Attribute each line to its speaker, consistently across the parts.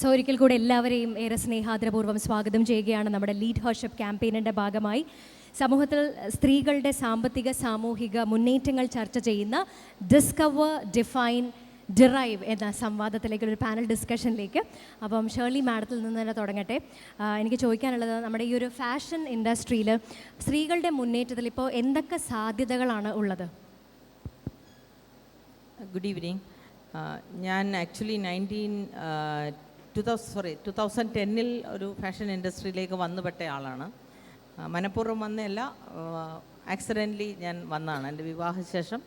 Speaker 1: So ഒരിക്കൽ കൂടെ എല്ലാവരെയും ഏറെ സ്നേഹാദരപൂർവം സ്വാഗതം ചെയ്യുകയാണ് നമ്മുടെ ലീഡ് ഹോർഷിപ്പ് ക്യാമ്പയിനിന്റെ ഭാഗമായി. സമൂഹത്തിൽ സ്ത്രീകളുടെ സാമ്പത്തിക സാമൂഹിക മുന്നേറ്റങ്ങൾ ചർച്ച ചെയ്യുന്ന ഡിസ്കവർ ഡിഫൈൻ ഡിറൈവ് എന്ന സംവാദത്തിലേക്ക് ഒരു പാനൽ ഡിസ്കഷനിലേക്ക് അപ്പം ഷേർലി മാഡത്തിൽ നിന്ന് തന്നെ തുടങ്ങട്ടെ. എനിക്ക് ചോദിക്കാനുള്ളത് നമ്മുടെ ഈ ഒരു ഫാഷൻ ഇൻഡസ്ട്രിയിൽ സ്ത്രീകളുടെ മുന്നേറ്റത്തിൽ ഇപ്പോൾ എന്തൊക്കെ സാധ്യതകളാണ് ഉള്ളത്?
Speaker 2: ഗുഡ് ഈവനിങ് ഞാൻ actually nineteen two thousand sorry two thousand ടെന്നിൽ ഒരു ഫാഷൻ ഇൻഡസ്ട്രിയിലേക്ക് വന്നുപെട്ട ആളാണ്. മനഃപൂർവം വന്നതല്ല ആക്സിഡന്റലി ഞാൻ വന്നതാണ്. എന്റെ വിവാഹശേഷം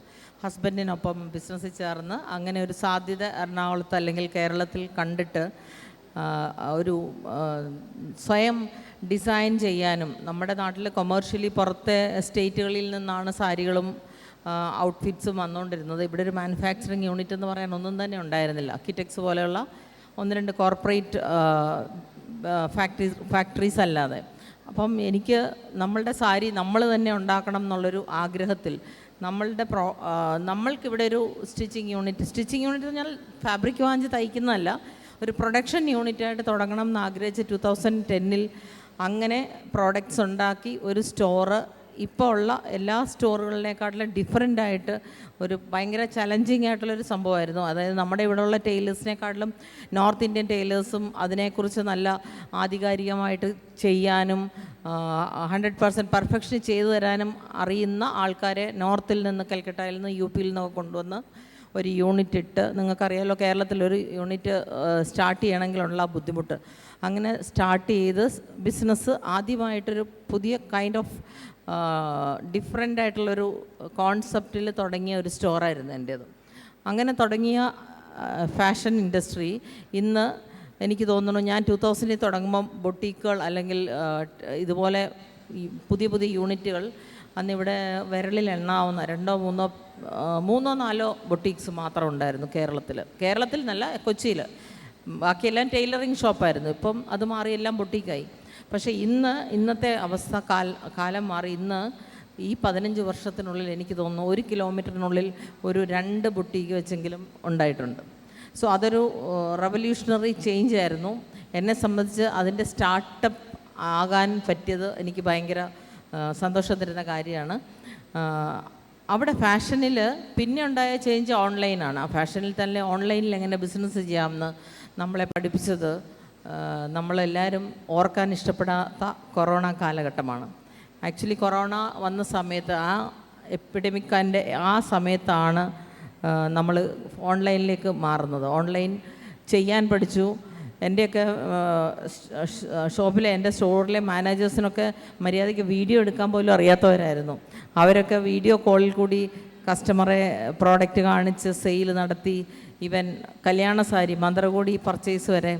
Speaker 2: ഹസ്ബൻഡിനൊപ്പം ബിസിനസ്സിൽ ചേർന്ന് അങ്ങനെ ഒരു സാധ്യത എറണാകുളത്ത് അല്ലെങ്കിൽ കേരളത്തിൽ കണ്ടിട്ട് ഒരു സ്വയം ഡിസൈൻ ചെയ്യാനും നമ്മുടെ നാട്ടിൽ കൊമേഴ്ഷ്യലി പുറത്തെ സ്റ്റേറ്റുകളിൽ നിന്നാണ് സാരികളും ഔട്ട്ഫിറ്റ്സും വന്നുകൊണ്ടിരുന്നത് ഇവിടെ ഒരു മാനുഫാക്ചറിങ് യൂണിറ്റ് എന്ന് പറയാൻ ഒന്നും തന്നെ ഉണ്ടായിരുന്നില്ല. അക്കിടെക്സ് പോലെയുള്ള ഒന്ന് രണ്ട് കോർപ്പറേറ്റ് ഫാക്ടറീസ് ഫാക്ടറീസ് അല്ലാതെ. അപ്പം എനിക്ക് നമ്മളുടെ സാരി നമ്മൾ തന്നെ ഉണ്ടാക്കണം എന്നുള്ളൊരു ആഗ്രഹത്തിൽ നമ്മളുടെ പ്രോ നമ്മൾക്കിവിടെ ഒരു സ്റ്റിച്ചിങ് യൂണിറ്റ് സ്റ്റിച്ചിങ് യൂണിറ്റ് എന്ന് പറഞ്ഞാൽ ഫാബ്രിക് വാങ്ങിച്ച് തയ്ക്കുന്നതല്ല ഒരു പ്രൊഡക്ഷൻ യൂണിറ്റായിട്ട് തുടങ്ങണം എന്ന് ആഗ്രഹിച്ച് ടു തൗസൻഡ് ടെന്നിൽ അങ്ങനെ പ്രോഡക്റ്റ്സ് ഉണ്ടാക്കി ഒരു സ്റ്റോറ് ഇപ്പോൾ ഉള്ള എല്ലാ സ്റ്റോറുകളിനെക്കാട്ടിലും ഡിഫറെന്റ് ആയിട്ട് ഒരു ഭയങ്കര ചലഞ്ചിങ് ആയിട്ടുള്ളൊരു സംഭവമായിരുന്നു. അതായത് നമ്മുടെ ഇവിടെയുള്ള ടൈലേഴ്സിനെക്കാട്ടിലും നോർത്ത് ഇന്ത്യൻ ടൈലേഴ്സും അതിനെക്കുറിച്ച് നല്ല ആധികാരികമായിട്ട് ചെയ്യാനും ഹൺഡ്രഡ് പെർസെന്റ് പെർഫെക്ഷൻ ചെയ്തു തരാനും അറിയുന്ന ആൾക്കാരെ നോർത്തിൽ നിന്ന് കൽക്കട്ടയിൽ നിന്ന് യു പിയിൽ നിന്നൊക്കെ കൊണ്ടുവന്ന് ഒരു യൂണിറ്റ് ഇട്ട് നിങ്ങൾക്കറിയാലോ കേരളത്തിലൊരു യൂണിറ്റ് സ്റ്റാർട്ട് ചെയ്യണമെങ്കിലുള്ള ബുദ്ധിമുട്ട്. അങ്ങനെ സ്റ്റാർട്ട് ചെയ്ത് ബിസിനസ് ആദ്യമായിട്ടൊരു പുതിയ കൈൻഡ് ഓഫ് ഡിഫറെന്റ് ആയിട്ടുള്ളൊരു കോൺസെപ്റ്റിൽ തുടങ്ങിയ ഒരു സ്റ്റോറായിരുന്നു എന്റേത് അങ്ങനെ തുടങ്ങിയ ഫാഷൻ ഇൻഡസ്ട്രി ഇന്ന് എനിക്ക് തോന്നുന്നു ഞാൻ ടു തൗസൻഡിൽ തുടങ്ങുമ്പം ബൊട്ടീക്കുകൾ അല്ലെങ്കിൽ ഇതുപോലെ പുതിയ പുതിയ യൂണിറ്റുകൾ അന്നിവിടെ വിരലിൽ എണ്ണാവുന്ന രണ്ടോ മൂന്നോ മൂന്നോ നാലോ ബൊട്ടീക്സ് മാത്രം ഉണ്ടായിരുന്നു കേരളത്തിൽ കേരളത്തിൽ നല്ല കൊച്ചിയിൽ ബാക്കിയെല്ലാം ടൈലറിങ് ഷോപ്പായിരുന്നു. ഇപ്പം അത് മാറി എല്ലാം പൊട്ടിക്കായി. പക്ഷേ ഇന്ന് ഇന്നത്തെ അവസ്ഥ കാൽ കാലം മാറി. ഇന്ന് ഈ പതിനഞ്ച് വർഷത്തിനുള്ളിൽ എനിക്ക് തോന്നുന്നു ഒരു കിലോമീറ്ററിനുള്ളിൽ ഒരു രണ്ട് ബുട്ടീക്ക് വെച്ചെങ്കിലും ഉണ്ടായിട്ടുണ്ട്. സോ അതൊരു റവല്യൂഷണറി ചേഞ്ച് ആയിരുന്നു. എന്നെ സംബന്ധിച്ച് അതിന്റെ സ്റ്റാർട്ടപ്പ് ആകാൻ പറ്റിയത് എനിക്ക് ഭയങ്കര സന്തോഷം തരുന്ന കാര്യമാണ്. അവിടെ ഫാഷനിൽ പിന്നെ ഉണ്ടായ ചേഞ്ച് ഓൺലൈനാണ് ആ ഫാഷനിൽ തന്നെ ഓൺലൈനിൽ എങ്ങനെ ബിസിനസ് ചെയ്യാമെന്ന് നമ്മളെ പഠിപ്പിച്ചത് നമ്മളെല്ലാവരും ഓർക്കാൻ ഇഷ്ടപ്പെടാത്ത കൊറോണ കാലഘട്ടമാണ്. ആക്ച്വലി കൊറോണ വന്ന സമയത്ത് ആ എപ്പിഡമിക്കാന്റെ ആ സമയത്താണ് നമ്മൾ ഓൺലൈനിലേക്ക് മാറുന്നത്. ഓൺലൈൻ ചെയ്യാൻ പഠിച്ചു എന്റെയൊക്കെ ഷോപ്പിലെ എന്റെ സ്റ്റോറിലെ മാനേജേഴ്സിനൊക്കെ മര്യാദയ്ക്ക് വീഡിയോ എടുക്കാൻ പോലും അറിയാത്തവരായിരുന്നു. അവരൊക്കെ വീഡിയോ കോളിൽ കൂടി കസ്റ്റമറെ പ്രോഡക്റ്റ് കാണിച്ച് സെയിൽ നടത്തി. ഇവൻ കല്യാണ സാരി മന്ത്രകോടി പർച്ചേസ് വരെ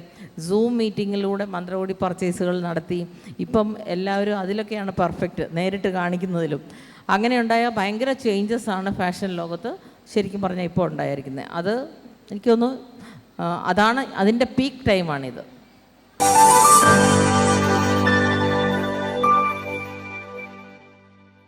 Speaker 2: സൂം മീറ്റിങ്ങിലൂടെ മന്ത്രകോടി പർച്ചേസുകൾ നടത്തി. ഇപ്പം എല്ലാവരും അതിലൊക്കെയാണ് പെർഫെക്റ്റ് നേരിട്ട് കാണിക്കുന്നതിലും. അങ്ങനെ ഉണ്ടായ ഭയങ്കര ചേഞ്ചസ് ആണ് ഫാഷൻ ലോകത്ത് ശരിക്കും പറഞ്ഞാൽ ഇപ്പോൾ ഉണ്ടായിരിക്കുന്നത് അത് എനിക്ക് തോന്നുന്നു ആ, അതാണ് അതിന്റെ പീക്ക് ടൈമാണിത്